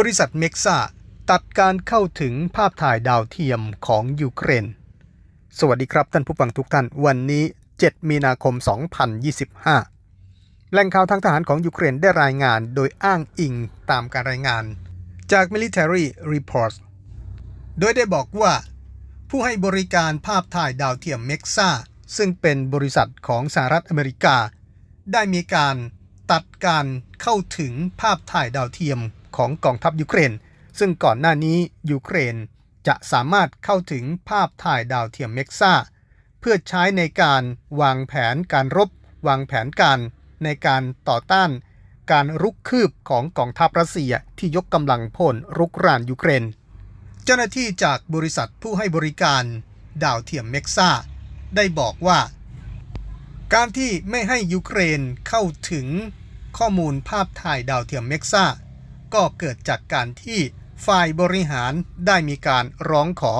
บริษัทเม็กซ่าตัดการเข้าถึงภาพถ่ายดาวเทียมของยูเครน สวัสดีครับท่านผู้ฟังทุกท่าน วันนี้ 7 มีนาคม 2025 แหล่งข่าวทางทหารของยูเครนได้รายงานโดยอ้างอิงตามการรายงาน จาก Military Reports โดยได้บอกว่า ผู้ให้บริการภาพถ่ายดาวเทียมเม็กซ่าซึ่งเป็นบริษัทของสหรัฐอเมริกา ได้มีการตัดการเข้าถึงภาพถ่ายดาวเทียม ของกองทัพยูเครน ซึ่งก่อนหน้านี้ยูเครนจะสามารถเข้าถึงภาพถ่ายดาวเทียมเม็กซ่า เพื่อใช้ในการวางแผนการรบ วางแผนการในการต่อต้าน การรุกคืบของกองทัพรัสเซียที่ยกกำลังพลรุกรานยูเครน เจ้าหน้าที่จากบริษัทผู้ให้บริการดาวเทียมเม็กซ่า ได้บอกว่า การที่ไม่ให้ยูเครนเข้าถึงข้อมูลภาพถ่ายดาวเทียมเม็กซ่า ก็เกิดจากการที่ฝ่ายบริหารได้มีการร้องขอ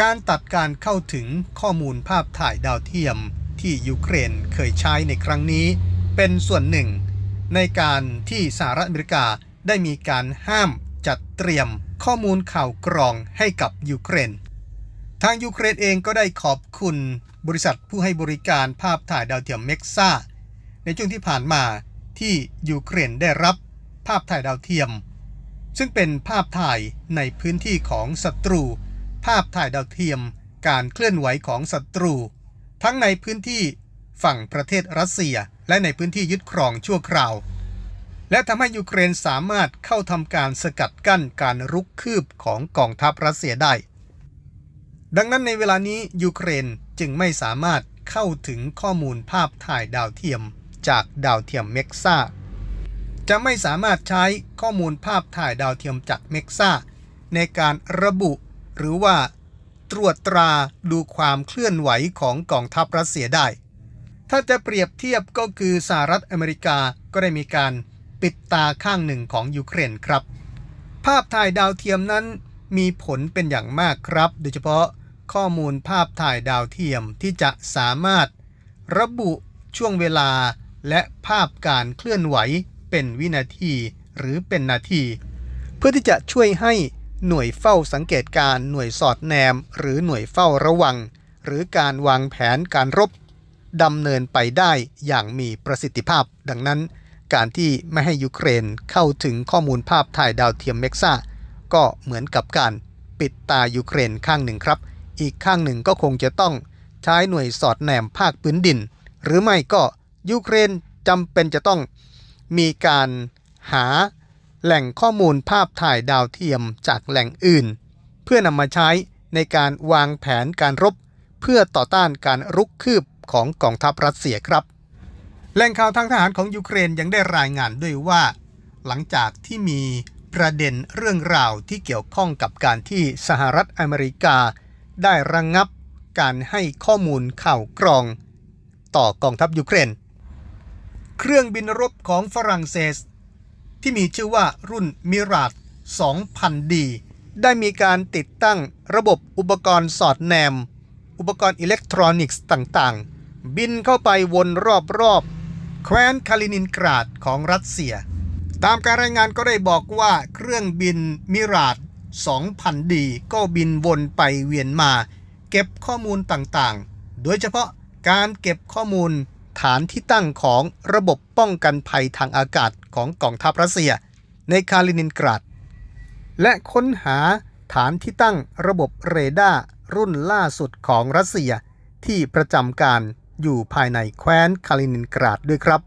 การตัดการเข้าถึงข้อมูลภาพถ่ายดาวเทียมที่ยูเครนเคยใช้ในครั้งนี้ เป็นส่วนหนึ่ง ในการที่สหรัฐอเมริกาได้มีการห้ามจัดเตรียมข้อมูลข่าวกรองให้กับยูเครน ทางยูเครนเองก็ได้ขอบคุณบริษัทผู้ให้บริการภาพถ่ายดาวเทียมเม็กซ่าในช่วงที่ผ่านมาที่ยูเครนได้รับ ภาพถ่ายดาวเทียม ซึ่งเป็นภาพถ่ายในพื้นที่ของศัตรู ภาพถ่ายดาวเทียม การเคลื่อนไหวของศัตรู ทั้งในพื้นที่ฝั่งประเทศรัสเซียและในพื้นที่ยึดครองชั่วคราว และทำให้ยูเครนสามารถเข้าทำการสกัดกั้นการรุกคืบของกองทัพรัสเซียได้ ดังนั้นในเวลานี้ยูเครนจึงไม่สามารถเข้าถึงข้อมูลภาพถ่ายดาวเทียมจากดาวเทียมเม็กซ่า จะไม่สามารถใช้ข้อมูลภาพถ่ายดาวเทียมจากเม็กซ่าในการระบุ หรือว่าตรวจตราดูความเคลื่อนไหวของกองทัพรัสเซียได้ ถ้าจะเปรียบเทียบก็คือสหรัฐอเมริกาก็ได้มีการปิดตาข้างหนึ่งของยูเครนครับ ภาพถ่ายดาวเทียมนั้นมีผลเป็นอย่างมากครับ โดยเฉพาะข้อมูลภาพถ่ายดาวเทียมที่จะสามารถระบุช่วงเวลาและภาพการเคลื่อนไหว เป็นวินาทีหรือเป็นนาที เพื่อที่จะช่วยให้หน่วยเฝ้าสังเกตการหน่วยสอดแนม หรือหน่วยเฝ้าระวัง หรือการวางแผนการรบดำเนินไปได้อย่างมีประสิทธิภาพ ดังนั้น การที่ไม่ให้ยูเครนเข้าถึงข้อมูลภาพถ่ายดาวเทียมเม็กซ่าก็เหมือนกับการปิดตายูเครนข้างหนึ่งครับ อีกข้างหนึ่งก็คงจะต้องใช้หน่วยสอดแนมภาคพื้นดิน หรือไม่ก็ยูเครนจำเป็นจะต้อง มีการหาแหล่งข้อมูลภาพถ่ายดาวเทียมจากแหล่งอื่น เพื่อนำมาใช้ในการวางแผนการรบ เพื่อต่อต้านการรุกคืบของกองทัพรัสเซียครับ แหล่งข่าวทางทหารของยูเครนยังได้รายงานด้วยว่า หลังจากที่มีประเด็นเรื่องราวที่เกี่ยวข้องกับการที่สหรัฐอเมริกา ได้ระงงับการให้ข้อมูลข่าวกรอง ต่อกองทัพยูเครน เครื่องบินรบของฝรั่งเศส ที่มีชื่อว่ารุ่นมิราด 2000D ได้มีการติดตั้งระบบอุปกรณ์สอดแนม อุปกรณ์อิเล็กทรอนิกส์ต่างๆ บินเข้าไปวนรอบๆแคว้นคาลินินกราดของรัสเซีย ตามการรายงานก็ได้บอกว่าเครื่องบินมิราด 2000D ก็บินวนไปเวียนมา เก็บข้อมูลต่างๆ โดยเฉพาะการเก็บข้อมูล ฐานที่ตั้งของระบบป้องกันภัยทางอากาศของกองทัพรัสเซีย ในคาลินินกราด และค้นหาฐานที่ตั้งระบบเรดาร์รุ่นล่าสุดของรัสเซีย ที่ประจำการอยู่ภายในแคว้นคาลินินกราดด้วยครับ